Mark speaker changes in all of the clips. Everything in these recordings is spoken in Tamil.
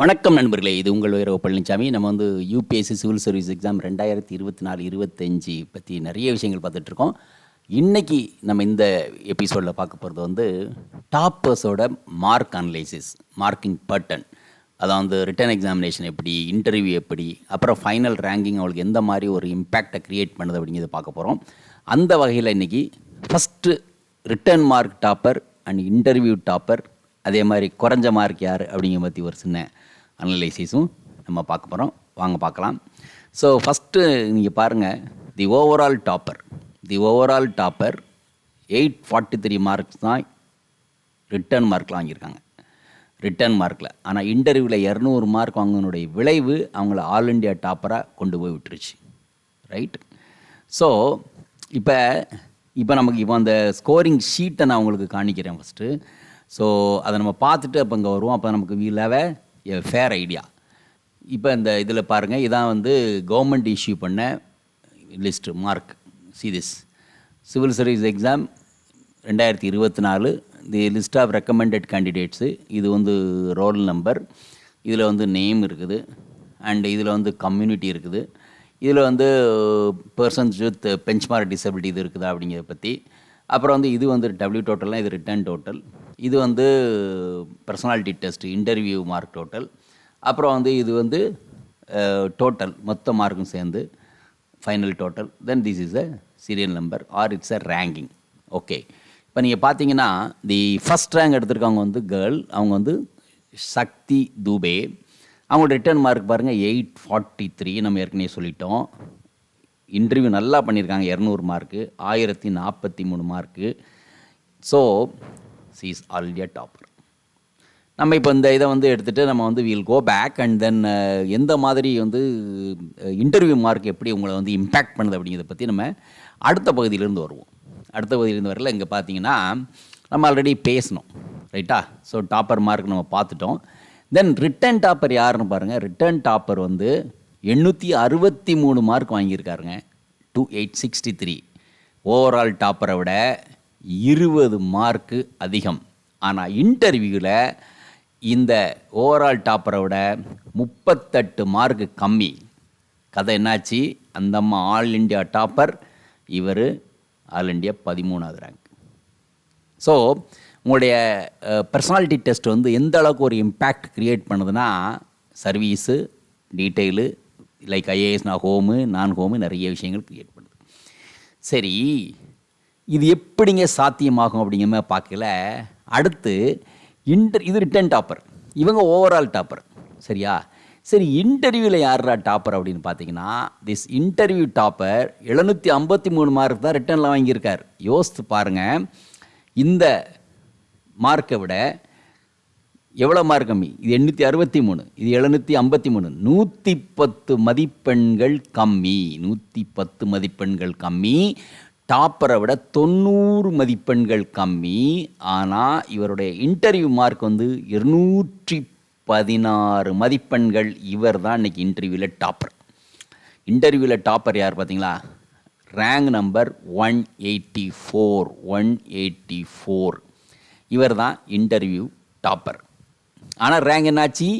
Speaker 1: வணக்கம் நண்பர்களே இது உங்கள் வைரவ பழனிசாமி நம்ம வந்து யூபிஎஸ்சி சிவில் சர்வீஸ் எக்ஸாம் ரெண்டாயிரத்தி இருபத்தி நாலு இருபத்தஞ்சி பற்றி நிறைய விஷயங்கள் பார்த்துட்டு இருக்கோம். நம்ம இந்த எபிசோடில் பார்க்க போகிறது வந்து டாப்பர்ஸோட மார்க் அனலைசிஸ் மார்க்கிங் பட்டன் அதான் வந்து ரிட்டன் எக்ஸாமினேஷன் எப்படி இன்டர்வியூ எப்படி அப்புறம் ஃபைனல் ரேங்கிங் அவளுக்கு எந்த மாதிரி ஒரு இம்பேக்டை க்ரியேட் பண்ணுது அப்படிங்கிறத பார்க்க போகிறோம் அந்த வகையில் இன்றைக்கி first return mark topper and interview topper அதே மாதிரி குறைஞ்ச மார்க் யார் அப்படிங்கிற பற்றி ஒரு சின்ன அனலைசிஸும் நம்ம பார்க்க போகிறோம் வாங்க பார்க்கலாம். ஸோ ஃபஸ்ட்டு நீங்கள் பாருங்கள் the overall topper the overall topper eight forty three marks தான் ரிட்டர்ன் மார்க்கில் வாங்கியிருக்காங்க. ரிட்டர்ன் மார்க்கில் ஆனால் இன்டர்வியூவில் இரநூறு மார்க் வாங்கினுடைய விளைவு அவங்கள ஆல் இண்டியா டாப்பராக கொண்டு போய் விட்டுருச்சு. ரைட் ஸோ இப்போ இப்போ நமக்கு இப்போ அந்த ஸ்கோரிங் ஷீட்டை நான் உங்களுக்கு காணிக்கிறேன் ஃபஸ்ட்டு ஸோ அதை நம்ம பார்த்துட்டு அப்போ இங்கே வருவோம். அப்போ நமக்கு வீலாவே ஃபேர் ஐடியா இப்போ இந்த இதில் பாருங்கள் இதான் வந்து கவர்மெண்ட் இஷ்யூ பண்ண list mark see this civil service exam ரெண்டாயிரத்தி இருபத்தி நாலு the list of recommended candidates இது வந்து ரோல் நம்பர் இதில் வந்து நேம் இருக்குது அண்ட் இதில் வந்து கம்யூனிட்டி இருக்குது. இதில் வந்து பர்சன்ஸ் வித் பெஞ்ச்மார்க் டிசபிலிட்டி இது இருக்குதா அப்படிங்கிறத பற்றி அப்புறம் வந்து இது வந்து டபிள்யூ டோட்டல்னால் இது ரிட்டர்ன் டோட்டல் இது வந்து personality test interview mark total அப்புறம் வந்து இது வந்து டோட்டல் மொத்த மார்க்கும் சேர்ந்து final total then this is a serial number or it's a ranking okay இப்போ நீங்கள் பார்த்தீங்கன்னா தி ஃபஸ்ட் ரேங்க் எடுத்திருக்கவங்க வந்து கேர்ள் அவங்க வந்து சக்தி தூபே. அவங்களோட ரிட்டர்ன் மார்க் பாருங்கள் எயிட் ஃபார்ட்டி த்ரீ நம்ம ஏற்கனவே சொல்லிட்டோம். இன்டர்வியூ நல்லா பண்ணியிருக்காங்க இரநூறு மார்க்கு ஆயிரத்தி நாற்பத்தி மூணு mark so she's already topper நம்ம இப்போ இந்த இதை வந்து எடுத்துகிட்டு நம்ம வந்து we'll go back and then எந்த மாதிரி வந்து uh, இன்டர்வியூ மார்க் எப்படி உங்களை வந்து இம்பேக்ட் பண்ணுது அப்படிங்கிறத பற்றி நம்ம அடுத்த பகுதியிலேருந்து வருவோம். அடுத்த பகுதியிலேருந்து வரல இங்கே பார்த்தீங்கன்னா நம்ம ஆல்ரெடி பேசணும் ரைட்டா ஸோ டாப்பர் மார்க் நம்ம பார்த்துட்டோம். தென் ரிட்டர்ன் டாப்பர் யாருன்னு பாருங்கள் ரிட்டர்ன் டாப்பர் வந்து எண்ணூற்றி அறுபத்தி மூணு mark வாங்கியிருக்காருங்க. Two eight sixty three overall டாப்பரை விட இருபது மார்க்கு அதிகம். ஆனால் இன்டர்வியூவில் இந்த ஓவரால் டாப்பரை விட முப்பத்தெட்டு மார்க்கு கம்மி. கதை என்னாச்சு? அந்த அம்மா ஆல் இண்டியா டாப்பர் இவர் ஆல் இண்டியா பதிமூணாவது ரேங்க் ஸோ உங்களுடைய பர்சனாலிட்டி டெஸ்ட் வந்து எந்த அளவுக்கு ஒரு இம்பேக்ட் க்ரியேட் பண்ணுதுன்னா சர்வீஸு டீட்டெயிலு லைக் ஐஏஎஸ்னா ஹோமு நான் ஹோமு நிறைய விஷயங்கள் க்ரியேட் பண்ணுது. சரி இது எப்படிங்க சாத்தியமாகும் அப்படிங்கிற மாதிரி பார்க்கல. அடுத்து இன்டர் இது ரிட்டன் டாப்பர் இவங்க ஓவரால் டாப்பர் சரியா? சரி இன்டர்வியூவில் யாரா டாப்பர் அப்படின்னு பார்த்தீங்கன்னா திஸ் இன்டர்வியூ டாப்பர் எழுநூற்றி ஐம்பத்தி மூணு மார்க் தான் ரிட்டனில் வாங்கியிருக்கார். யோசித்து பாருங்கள் இந்த மார்க்கை விட எவ்வளோ மார்க் கம்மி? இது எண்ணூற்றி அறுபத்தி மூணு இது எழுநூற்றி ஐம்பத்தி மூணு. நூற்றி பத்து மதிப்பெண்கள் கம்மி. நூற்றி பத்து மதிப்பெண்கள் கம்மி. டாப்பரை விட தொண்ணூறு மதிப்பெண்கள் கம்மி. ஆனால் இவருடைய இன்டர்வியூ மார்க் வந்து இருநூற்றி பதினாறு மதிப்பெண்கள் இவர் தான் இன்றைக்கி இன்டர்வியூவில் டாப்பர் இன்டர்வியூவில் டாப்பர் யார் பார்த்தீங்களா? Rank number one eighty four one eighty four இவர் தான் இன்டர்வியூ டாப்பர் ஆனால் ரேங்க் என்னாச்சு?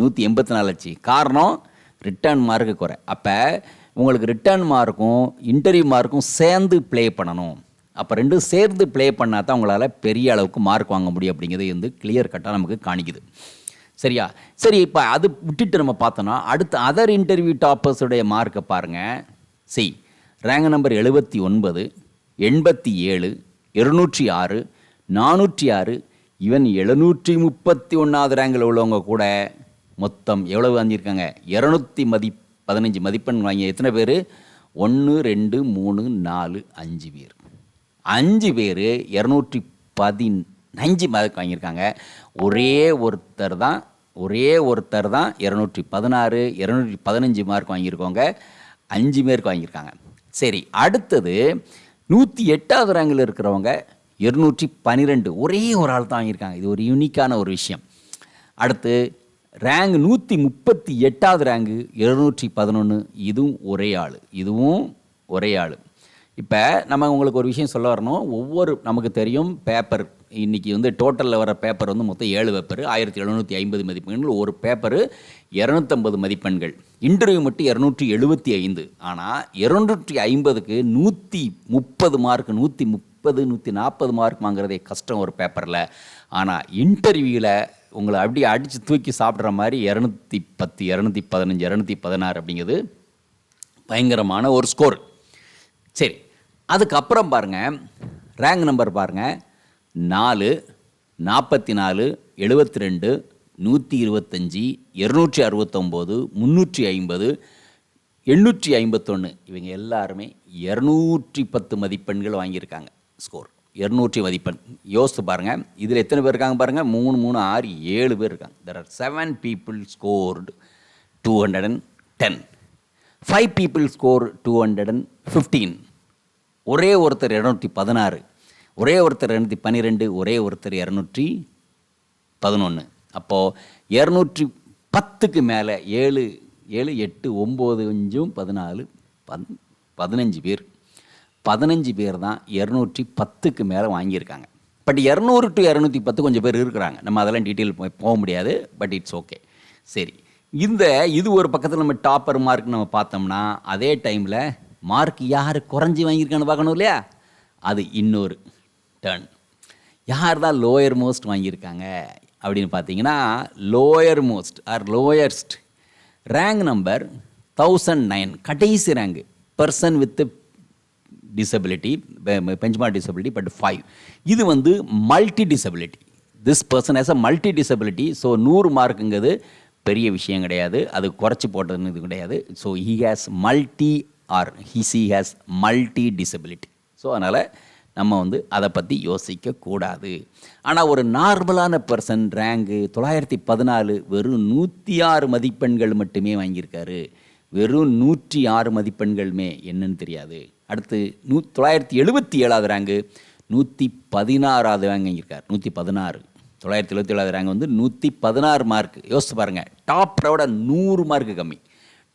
Speaker 1: நூற்றி எண்பத்தி ஆச்சு. காரணம் ரிட்டர்ன் மார்க்கு குறை. அப்போ உங்களுக்கு ரிட்டர்ன் மார்க்கும் இன்டர்வியூ மார்க்கும் சேர்ந்து ப்ளே பண்ணணும். அப்போ ரெண்டும் சேர்ந்து ப்ளே பண்ணால் தான் உங்களால் பெரிய அளவுக்கு மார்க் வாங்க முடியும் அப்படிங்கிறது வந்து கிளியர் கட்டாக நமக்கு காணிக்குது. சரியா? சரி இப்போ அது விட்டுட்டு நம்ம பார்த்தோன்னா அடுத்து அதர் இன்டர்வியூ டாப்பர்ஸுடைய மார்க்கை பாருங்கள் சி ரேங்க் நம்பர் எழுபத்தி ஒன்பது எண்பத்தி ஏழு இருநூற்றி ஆறு நானூற்றி ஆறு ஈவன் எழுநூற்றி முப்பத்தி ஒன்றாவது ரேங்கில் உள்ளவங்க கூட மொத்தம் எவ்வளவு வாங்கியிருக்காங்க? இரநூத்தி மதி பதினஞ்சு மதிப்பெண் வாங்கிய எத்தனை பேர்? ஒன்று ரெண்டு மூணு நாலு அஞ்சு பேர். அஞ்சு பேர் இரநூற்றி பதினஞ்சு மார்க் வாங்கியிருக்காங்க. ஒரே ஒருத்தர் தான் ஒரே ஒருத்தர் தான் இரநூற்றி பதினாறு இரநூற்றி பதினஞ்சு மார்க் வாங்கியிருக்கோங்க அஞ்சு பேருக்கு வாங்கியிருக்காங்க. சரி அடுத்தது நூற்றி எட்டாவது ரேங்கில் இருக்கிறவங்க இருநூற்றி பன்னிரெண்டு ஒரே ஒரு ஆள் தான் வாங்கியிருக்காங்க. இது ஒரு யூனிக்கான ஒரு விஷயம். அடுத்து ரேங்க் நூற்றி முப்பத்தி எட்டாவது ரேங்கு இருநூற்றி பதினொன்று இதுவும் ஒரே ஆள். இதுவும் ஒரே ஆள். இப்போ நம்ம உங்களுக்கு ஒரு விஷயம் சொல்ல வரணும். ஒவ்வொரு நமக்கு தெரியும் பேப்பர் இன்றைக்கி வந்து டோட்டலில் வர பேப்பர் வந்து மொத்தம் ஏழு பேப்பர் ஆயிரத்தி எழுநூற்றி ஐம்பது மதிப்பெண்கள். ஒரு பேப்பரு இரநூத்தம்பது மதிப்பெண்கள். இன்டர்வியூ மட்டும் இரநூற்றி எழுபத்தி ஐந்து. ஆனால் இரநூற்றி ஐம்பதுக்கு நூற்றி முப்பது மார்க் நூற்றி முப்பது முப்பது நூற்றி நாற்பது மார்க் வாங்குறதே கஷ்டம் ஒரு பேப்பரில் ஆனால் இன்டர்வியூவில் உங்களை அப்படியே அடித்து தூக்கி சாப்பிட்ற மாதிரி இரநூத்தி பத்து இரநூத்தி பதினஞ்சு இரநூத்தி பதினாறு அப்படிங்கிறது பயங்கரமான ஒரு ஸ்கோர் சரி அதுக்கப்புறம் பாருங்கள் ரேங்க் நம்பர் பாருங்கள் நாலு நாற்பத்தி நாலு எழுபத்தி ரெண்டு நூற்றி இருபத்தஞ்சி இரநூற்றி அறுபத்தொம்போது முந்நூற்றி ஐம்பது எண்ணூற்றி ஐம்பத்தொன்று இவங்க எல்லாருமே இரநூற்றி பத்து மதிப்பெண்கள் வாங்கியிருக்காங்க. ஸ்கோர் இரநூற்றி மதிப்பெண். யோசித்து பாருங்கள் இதில் எத்தனை பேர் இருக்காங்க பாருங்கள் மூணு மூணு ஆறு ஏழு பேர் இருக்காங்க. There are seven people scored two hundred and ten five people score two hundred and fifteen ஒரே ஒருத்தர் இரநூத்தி பதினாறு. ஒரே ஒருத்தர் இரநூத்தி பன்னிரெண்டு. ஒரே ஒருத்தர் இரநூற்றி பதினொன்று அப்போது இரநூற்றி பத்துக்கு மேலே ஏழு ஏழு எட்டு ஒம்பது அஞ்சும் பதினாலு பத் பதினஞ்சு பேர். பதினஞ்சு பேர் தான் இரநூற்றி பத்துக்கு மேலே வாங்கியிருக்காங்க. பட் இரநூறு டு இரநூத்தி பத்து கொஞ்சம் பேர் இருக்கிறாங்க. நம்ம அதெல்லாம் டீட்டெயில் போக முடியாது பட் இட்ஸ் ஓகே சரி. இந்த இது ஒரு பக்கத்தில் நம்ம டாப்பர் மார்க் நம்ம பார்த்தோம்னா அதே டைமில் மார்க் யார் குறைஞ்சி வாங்கியிருக்கான்னு பார்க்கணும் இல்லையா? அது இன்னொரு டர்ன் யார் தான் லோயர் மோஸ்ட் வாங்கியிருக்காங்க அப்படின்னு பார்த்தீங்கன்னா lower most or lowest rank number thousand nine கடைசி rank person with disability benchmark disability but five இது வந்து multi disability this person has a multi disability so நூறு மார்க்குங்கிறது பெரிய விஷயம் கிடையாது. அது குறைச்சி போட்டதுன்னு இது கிடையாது. So he has multi or he she has multi disability so அதனால் நம்ம வந்து அதை பற்றி யோசிக்கக்கூடாது ஆனால் ஒரு நார்மலான பர்சன் ரேங்கு தொள்ளாயிரத்தி பதினாலு வெறும் நூற்றி ஆறு மதிப்பெண்கள் மட்டுமே வாங்கியிருக்காரு. வெறும் நூற்றி ஆறு மதிப்பெண்களுமே என்னன்னு தெரியாது. அடுத்து நூ தொள்ளாயிரத்தி எழுபத்தி ஏழாவது ரேங்கு நூற்றி பதினாறாவது ரேங்க் வாங்கியிருக்கார் நூற்றி பதினாறு. தொள்ளாயிரத்தி எழுபத்தி ஏழாவது ரேங்க் வந்து நூற்றி பதினாறு மார்க் யோசித்து பாருங்கள் டாப்பரை விட நூறு மார்க் கம்மி.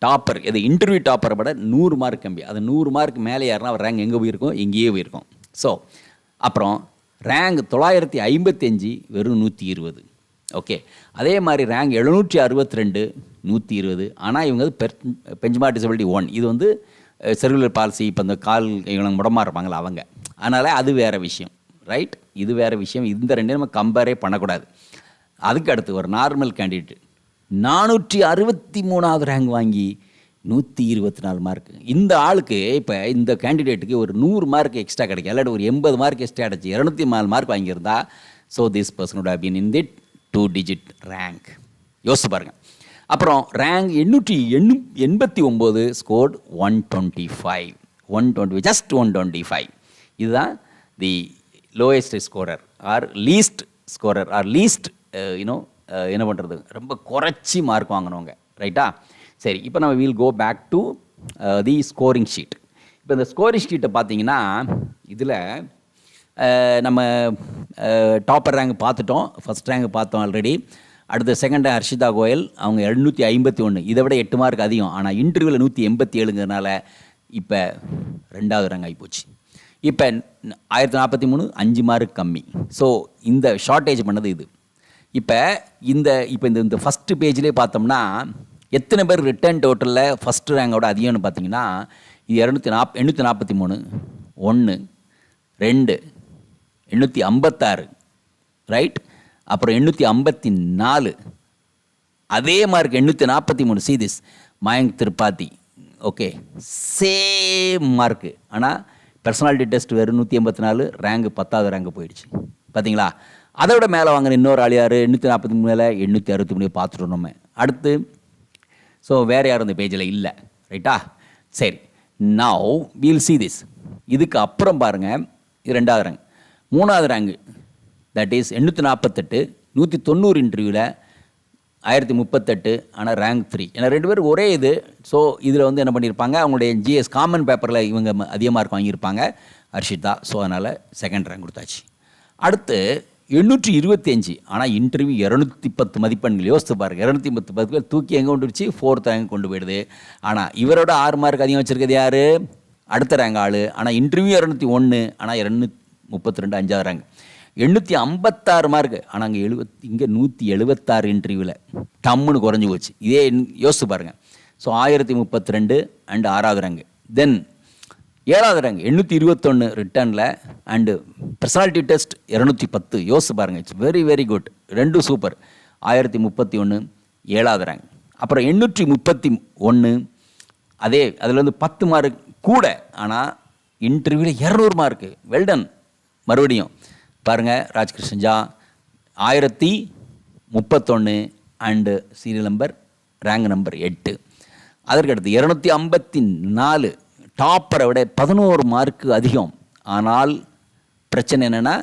Speaker 1: டாப்பர் இது இன்டர்வியூ டாப்பரை விட நூறு மார்க் கம்மி. அது நூறு மார்க் மேலே யாருன்னா அவர் ரேங்க் எங்கே போயிருக்கோம்? இங்கேயே போயிருக்கோம். ஸோ அப்புறம் ரேங்க் தொள்ளாயிரத்தி ஐம்பத்தஞ்சு வெறும் நூற்றி இருபது. ஓகே அதே மாதிரி ரேங்க் எழுநூற்றி அறுபத்தி ரெண்டு நூற்றி இருபது. ஆனால் இவங்க பெர் பெஞ்ச்மார்க் டிசபிலிட்டி ஒன் இது வந்து செர்குலர் பாலிசி இப்போ இந்த கால் இவங்க முடமாக இருப்பாங்களா அவங்க. அதனால் அது வேறு விஷயம். ரைட் இது வேறு விஷயம். இந்த ரெண்டையும் நம்ம கம்பேரே பண்ணக்கூடாது. அதுக்கு அடுத்து ஒரு நார்மல் கேண்டிடேட் நானூற்றி அறுபத்தி மூணாவது ரேங்க் வாங்கி நூற்றி இருபத்தி நாலு மார்க் இந்த ஆளுக்கு இப்போ இந்த கேண்டிடேட்டுக்கு ஒரு நூறு மார்க் எக்ஸ்ட்ரா கிடைக்கும். இல்லாட்டி ஒரு எண்பது மார்க் எக்ஸ்ட்ரா கிடச்சி இரநூத்தி நாலு மார்க் வாங்கியிருந்தா ஸோ திஸ் பர்சனோட would in been two digit rank யோசிச்சு பாருங்கள் அப்புறம் ரேங்க் எண்ணூற்றி எண்ணு எண்பத்தி ஒம்பது scored one twenty five one twenty just one twenty five இதுதான் the lowest scorer or least scorer or least you know என்ன பண்ணுறது ரொம்ப குறைச்சி மார்க் வாங்கினவங்க ரைட்டா சரி இப்போ நம்ம we'll go back to the scoring sheet இப்போ இந்த ஸ்கோரிங் ஷீட்டை பார்த்தீங்கன்னா இதில் uh, நம்ம uh, டாப்பர் ரேங்க் பார்த்துட்டோம் ஃபஸ்ட் ரேங்க் பார்த்தோம் ஆல்ரெடி அடுத்த செகண்ட் ஹர்ஷிதா கோயல் அவங்க எழுநூற்றி ஐம்பத்தி ஒன்று இதை விட எட்டு மார்க் அதிகம். ஆனால் இன்டர்வியூவில் நூற்றி எண்பத்தி ஏழுங்கிறனால இப்போ ரெண்டாவது ரேங்க் ஆகிப்போச்சு இப்போ ஆயிரத்தி நாற்பத்தி மூணு அஞ்சு மார்க் கம்மி. ஸோ இந்த ஷார்ட்டேஜ் பண்ணது இது. இப்போ இந்த இப்போ இந்த இந்த ஃபஸ்ட்டு பேஜ்லேயே பார்த்தோம்னா எத்தனை பேர் ரிட்டர்ன் டோட்டலில் ஃபஸ்ட்டு ரேங்கோட அதிகம்னு பார்த்தீங்கன்னா இது இரநூத்தி நாப் எண்ணூற்றி நாற்பத்தி மூணு ஒன்று ரெண்டு எண்ணூற்றி ஐம்பத்தாறு. ரைட் அப்புறம் எண்ணூற்றி ஐம்பத்தி நாலு. அதே மார்க் எண்ணூற்றி நாற்பத்தி மூணு சீதிஸ் Mayank Tripathi. Okay same mark ஆனால் பர்சனாலிட்டி டெஸ்ட் வெறும் நூற்றி எண்பத்தி நாலு ரேங்கு பத்தாவது ரேங்கு போயிடுச்சு. பார்த்தீங்களா அதை விட மேலே வாங்கின இன்னொரு ஆள் யார்? எண்ணூற்றி நாற்பத்தி மூணு மேலே எண்ணூற்றி அறுபத்தி மூணு பார்த்துட்டோம் நம்ம. அடுத்து ஸோ வேறு யாரும் இந்த பேஜில் இல்லை. ரைட்டா சரி. நவ் வீல் சி திஸ் இதுக்கு அப்புறம் பாருங்கள் இது ரெண்டாவது ரேங்க் மூணாவது ரேங்கு தட் இஸ் எண்ணூற்றி நாற்பத்தெட்டு நூற்றி தொண்ணூறு இன்டர்வியூவில் ஆயிரத்தி முப்பத்தெட்டு ஆனால் ரேங்க் த்ரீ ஏன்னா ரெண்டு பேரும் ஒரே இது. ஸோ இதில் வந்து என்ன பண்ணியிருப்பாங்க அவங்களுடைய ஜிஎஸ் காமன் பேப்பரில் இவங்க அதிக மார்க் வாங்கியிருப்பாங்க ஹர்ஷிதா ஸோ அதனால் செகண்ட் ரேங்க் கொடுத்தாச்சு. அடுத்து எண்ணூற்றி இருபத்தி அஞ்சு. ஆனால் இன்டர்வியூ இரநூத்தி பத்து மதிப்பெண்கள். யோசித்து பாருங்கள் இரநூத்தி பத்து மதிப்பெண்கள் தூக்கி எங்கே கொண்டு வச்சு ஃபோர்த் ரேங்க் கொண்டு போயிடுது. ஆனால் இவரோட ஆறு மார்க் அதிகம் வச்சுருக்கிறது யார்? அடுத்த ரேங்க் ஆள். ஆனால் இன்டர்வியூ இரநூத்தி ஒன்று ஆனால் இரநூத்தி முப்பத்தி ரெண்டு அஞ்சாவது ரேங்க் எண்ணூற்றி ஐம்பத்தாறு மார்க் ஆனால் அங்கே எழுபத் இங்கே நூற்றி எழுபத்தாறு இன்டர்வியூவில் டம்முன்னு குறைஞ்சி போச்சு. இதே யோசிச்சு பாருங்கள் ஸோ ஆயிரத்தி முப்பத்தி ரெண்டு அண்ட் ஆறாவது ரேங்கு தென் ஏழாவது ரேங்க் எண்ணூற்றி இருபத்தொன்று ரிட்டர்னில் அண்டு பர்சனாலிட்டி டெஸ்ட் இரநூத்தி பத்து. யோசிச்சு பாருங்கள் இட்ஸ் வெரி வெரி குட் ரெண்டும் சூப்பர் ஆயிரத்தி முப்பத்தி ஒன்று ஏழாவது ரேங்க் அப்புறம் எண்ணூற்றி முப்பத்தி ஒன்று அதே அதில் வந்து பத்து மார்க் கூட. ஆனால் இன்டர்வியூவில் இரநூறு மார்க்கு வெல்டன் மறுபடியும். பாருங்கள் ராஜ்கிருஷ்ணன் ஜா ஆயிரத்தி முப்பத்தொன்று and serial number rank number எட்டு. அதற்கடுத்து இரநூத்தி ஐம்பத்தி நாலு டாப்பரை விட பதினோரு மார்க்கு அதிகம். ஆனால் பிரச்சனை என்னென்னா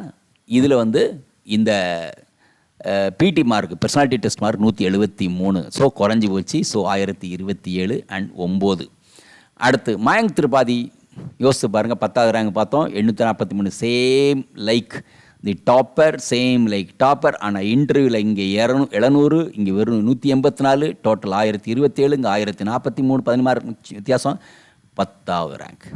Speaker 1: இதில் வந்து இந்த பிடி மார்க் பர்சனாலிட்டி டெஸ்ட் மார்க் நூற்றி எழுபத்தி மூணு. ஸோ குறைஞ்சி போச்சு. ஸோ ஆயிரத்தி இருபத்தி ஏழு அண்ட் ஒம்பது. அடுத்து மயங்க் திருப்பாதி யோசித்து பாருங்கள் பத்தாவது ரேங்க் பார்த்தோம். எண்ணூற்றி நாற்பத்தி மூணு same like the topper same like topper ஆனால் இன்டர்வியூவில் இங்கே இரநூ எழுநூறு இங்கே வெறும் நூற்றி எண்பத்தி நாலு டோட்டல் ஆயிரத்தி இருபத்தேழு இங்கே ஆயிரத்தி நாற்பத்தி மூணு பதினாறு வித்தியாசம் பத்தாவது ரேங்க்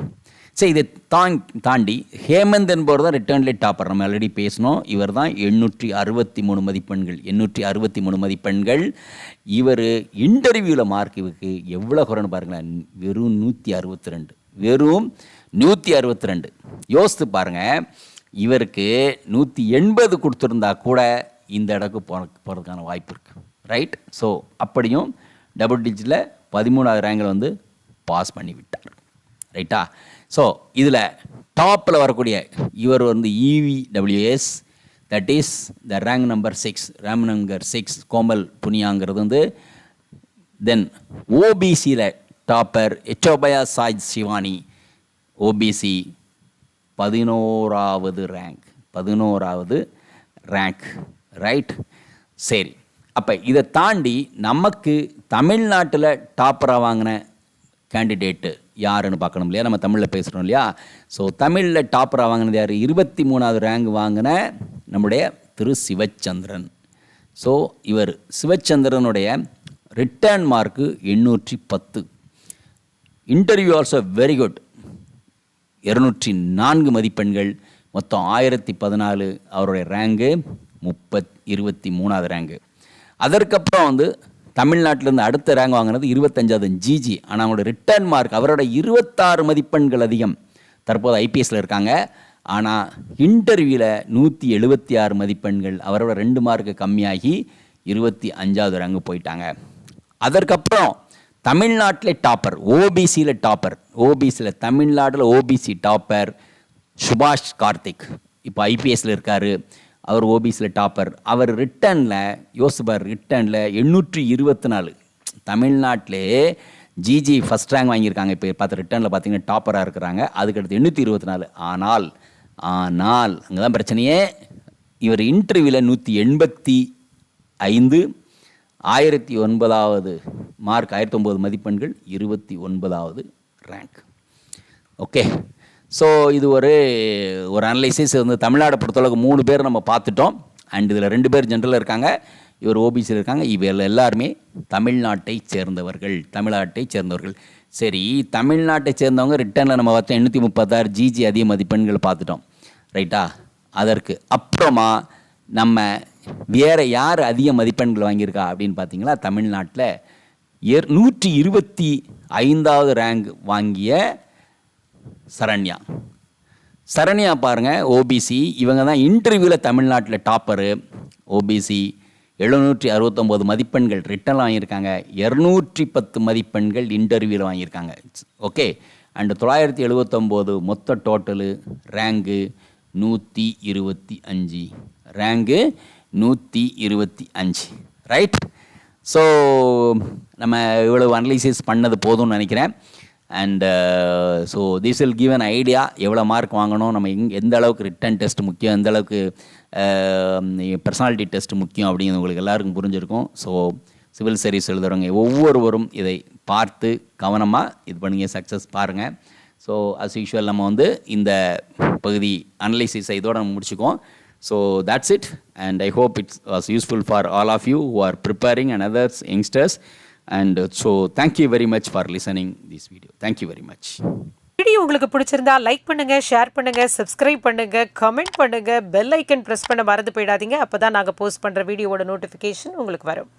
Speaker 1: சரி இதை தாங் தாண்டி ஹேமந்த் என்பவர் தான் ரிட்டர்ன்லே டாப்பர் நம்ம ஆல்ரெடி பேசினோம். இவர் தான் எண்ணூற்றி அறுபத்தி மூணு மதிப்பெண்கள். எண்ணூற்றி அறுபத்தி மூணு மதிப்பெண்கள். இவர் இன்டர்வியூவில் மார்க் இவருக்கு எவ்வளோ குறைன்னு பாருங்களேன். வெறும் நூற்றி அறுபத்தி ரெண்டு. வெறும் நூற்றி அறுபத்தி ரெண்டு. யோசித்து பாருங்கள் இவருக்கு நூற்றி எண்பது கொடுத்துருந்தா கூட இந்த இடத்துக்கு போன போகிறதுக்கான வாய்ப்பு இருக்குது ரைட் ஸோ அப்படியும் டபுள் டிஜிட்டில் பதிமூணாவது ரேங்கில் வந்து பாஸ் பண்ணி விட்டார். ரைட்டா ஸோ இதில் டாப்பில் வரக்கூடிய இவர் வந்து E EWS that is the rank number six rank number six Komal புனியாங்கிறது வந்து தென் ஓபிசியில் டாப்பர் எச்சோபயா சாய் சிவானி ஓபிசி பதினோராவது ரேங்க் பதினோராவது ரேங்க் ரைட் சரி. அப்போ இதை தாண்டி நமக்கு தமிழ்நாட்டில் டாப்பராக வாங்கின கேண்டிடேட்டு யாருன்னு பார்க்கணும் இல்லையா? நம்ம தமிழில் பேசுகிறோம் இல்லையா? ஸோ தமிழில் டாப்பராக வாங்கினது யார்? இருபத்தி மூணாவது ரேங்க் வாங்கின நம்முடைய திரு சிவச்சந்திரன். ஸோ இவர் சிவச்சந்திரனுடைய ரிட்டர்ன் மார்க்கு எண்ணூற்றி பத்து. இன்டர்வியூ ஆல்சோ வெரி குட் இருநூற்றி நான்கு மதிப்பெண்கள் மொத்தம் ஆயிரத்தி பதினாலு அவருடைய ரேங்கு முப்பத் இருபத்தி மூணாவது ரேங்கு அதற்கப்புறம் வந்து தமிழ்நாட்டிலேருந்து அடுத்த ரேங்க் வாங்கினது இருபத்தஞ்சாவது ஜிஜி ஆனால் அவங்களோட ரிட்டர்ன் மார்க் அவரோட இருபத்தாறு மதிப்பெண்கள் அதிகம். தற்போது ஐபிஎஸ்சில் இருக்காங்க ஆனால் இன்டர்வியூவில் நூற்றி எழுபத்தி ஆறு மதிப்பெண்கள் அவரோட ரெண்டு மார்க்கு கம்மியாகி இருபத்தி அஞ்சாவது ரேங்கு போயிட்டாங்க. அதற்கப்புறம் தமிழ்நாட்டில் டாப்பர் ஓபிசியில் டாப்பர். ஓபிசியில் தமிழ்நாட்டில் ஓபிசி டாப்பர் சுபாஷ் கார்த்திக். இப்போ ஐபிஎஸ்ல இருக்கார். அவர் ஓபிசியில் டாப்பர். அவர் ரிட்டனில் யோசிப்பார் ரிட்டர்னில் எண்ணூற்றி இருபத்தி நாலு தமிழ்நாட்டிலே ஜிஜி ஃபஸ்ட் ரேங்க் வாங்கியிருக்காங்க. இப்போ பார்த்து ரிட்டர்னில் பார்த்தீங்கன்னா டாப்பராக இருக்கிறாங்க. அதுக்கடுத்து எண்ணூற்றி இருபத்தி நாலு ஆனால் ஆனால் அங்கே தான் பிரச்சனையே. இவர் இன்டர்வியூவில் நூற்றி எண்பத்தி ஐந்து ஆயிரத்தி ஒன்பதாவது மார்க் ஆயிரத்தி ஒம்பது மதிப்பெண்கள் இருபத்தி ஒன்பதாவது ரேங்க் ஓகே ஸோ இது ஒரு ஒரு அனலைசிஸ் வந்து தமிழ்நாடு பொறுத்தளவுக்கு மூணு பேர் நம்ம பார்த்துட்டோம். அண்ட் இதில் ரெண்டு பேர் ஜென்ரலில் இருக்காங்க. இவர் ஓபிசியில் இருக்காங்க. இவர்கள் எல்லாருமே தமிழ்நாட்டை சேர்ந்தவர்கள். தமிழ்நாட்டை சேர்ந்தவர்கள். சரி தமிழ்நாட்டை சேர்ந்தவங்க ரிட்டர்னில் நம்ம பார்த்தோம் எண்ணூற்றி முப்பத்தாறு ஜிஜி அதிக மதிப்பெண்கள் பார்த்துட்டோம். ரைட்டா அதற்கு அப்புறமா நம்ம வேற யார் அதிக மதிப்பெண்கள் வாங்கியிருக்கா அப்படின்னு பார்த்தீங்களா? தமிழ்நாட்டில் எர் நூற்றி இருபத்தி ஐந்தாவது ரேங்க் வாங்கிய சரண்யா. சரண்யா பாருங்கள் ஓபிசி இவங்க தான் இன்டர்வியூவில் தமிழ்நாட்டில் டாப்பரு ஓபிசி எழுநூற்றி அறுபத்தொம்போது மதிப்பெண்கள் ரிட்டன் வாங்கியிருக்காங்க. இரநூற்றி பத்து மதிப்பெண்கள் இன்டர்வியூவில் வாங்கியிருக்காங்க. ஓகே அண்டு தொள்ளாயிரத்தி எழுபத்தொம்போது மொத்த டோட்டலு ரேங்கு நூற்றி இருபத்தி அஞ்சு. ரேங்கு நூற்றி இருபத்தி அஞ்சு. ரைட் ஸோ நம்ம இவ்வளவு அனலிசிஸ் பண்ணது போதும்னு நினைக்கிறேன். And so this will give an idea எவ்வளோ மார்க் வாங்கணும் நம்ம எங் எந்த அளவுக்கு ரிட்டன் டெஸ்ட் முக்கியம் எந்த அளவுக்கு um, பர்சனாலிட்டி டெஸ்ட் முக்கியம் அப்படிங்கிறது உங்களுக்கு எல்லாருக்கும் புரிஞ்சிருக்கும். ஸோ சிவில் சர்வீஸ் எழுதுறவங்க ஒவ்வொருவரும் இதை பார்த்து கவனமாக இது பண்ணுங்க சக்ஸஸ் பாருங்கள் ஸோ அஸ் யூஷுவல் நம்ம வந்து இந்த பகுதி அனலைசிஸை இதோட நம்ம முடிச்சுக்குவோம். So that's it and I hope it was useful for all of you who are preparing and others youngsters and uh, so thank you very much for listening this video. Thank you very much.
Speaker 2: Video உங்களுக்கு பிடிச்சிருந்தா லைக் பண்ணுங்க ஷேர் பண்ணுங்க சப்ஸ்கிரைப் பண்ணுங்க கமெண்ட் பண்ணுங்க பெல் ஐக்கன் பிரஸ் பண்ண மறந்து போயிடாதீங்க அப்பதான் நாங்க போஸ்ட் பண்ற வீடியோவோட நோட்டிஃபிகேஷன் உங்களுக்கு வரும்